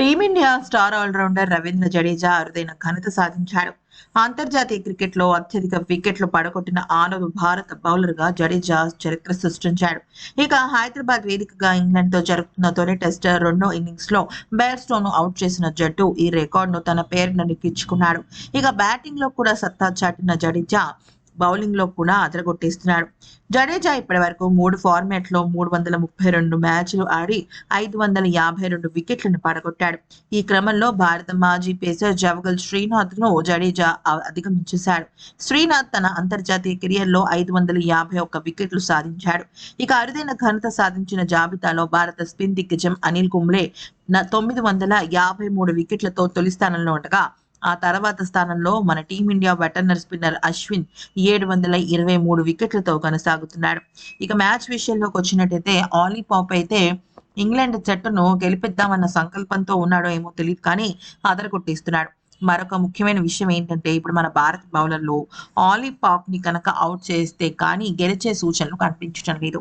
Team India star allrounder Ravindra Jadeja అరుదైన ఘనత సాధించాడు. అంతర్జాతీయ క్రికెట్లో అత్యధిక వికెట్లు పడగొట్టిన ఆనవ భారత బౌలర్గా జడేజా చరిత్ర సృష్టించాడు. ఇక హైదరాబాద్ వేదికగా ఇంగ్లాండ్తో జరుగుతున్న తొలి టెస్ట్ రెండో ఇన్నింగ్స్లో బేర్స్టోను అవుట్ చేసిన జట్టు ఈ రికార్డును తన పేరును నెక్కించుకున్నాడు ఇక బ్యాటింగ్లో కూడా సత్తా చాటిన జడేజా బౌలింగ్లో కూడా అదరగొట్టేస్తున్నాడు జడేజా ఇప్పటి వరకు మూడు ఫార్మాట్లో మూడు వందల ముప్పై రెండు మ్యాచ్లు ఆడి ఐదు వందల యాభై రెండు వికెట్లను పడగొట్టాడు. ఈ క్రమంలో భారత మాజీ పేసర్ జవగల్ శ్రీనాథ్ను జడేజా అధిగమించేశాడు. శ్రీనాథ్ తన అంతర్జాతీయ కెరియర్లో ఐదు వందల యాభై ఒక్క వికెట్లు సాధించాడు. ఇక అరుదైన ఘనత సాధించిన జాబితాలో భారత స్పిన్ దిగ్గజం అనిల్ కుంబ్లే తొమ్మిది వందల యాభై మూడు వికెట్లతో తొలి స్థానంలో ఉండగా ఆ తర్వాత స్థానంలో మన టీమిండియా వెటర్నర్ స్పిన్నర్ అశ్విన్ ఏడు వందల ఇరవై మూడు వికెట్లతో కొనసాగుతున్నాడు. ఇక మ్యాచ్ విషయంలోకి వచ్చినట్టయితే ఆలీ పాప్ అయితే ఇంగ్లాండ్ జట్టును గెలిపిద్దామన్న సంకల్పంతో ఉన్నాడో ఏమో తెలియదు కానీ అదరగొట్టేస్తున్నాడు మరొక ముఖ్యమైన విషయం ఏంటంటే ఇప్పుడు మన భారత బౌలర్లు ఆలీ పాప్ని కనుక అవుట్ చేస్తే కానీ గెలిచే సూచనలు కనిపించడం లేదు.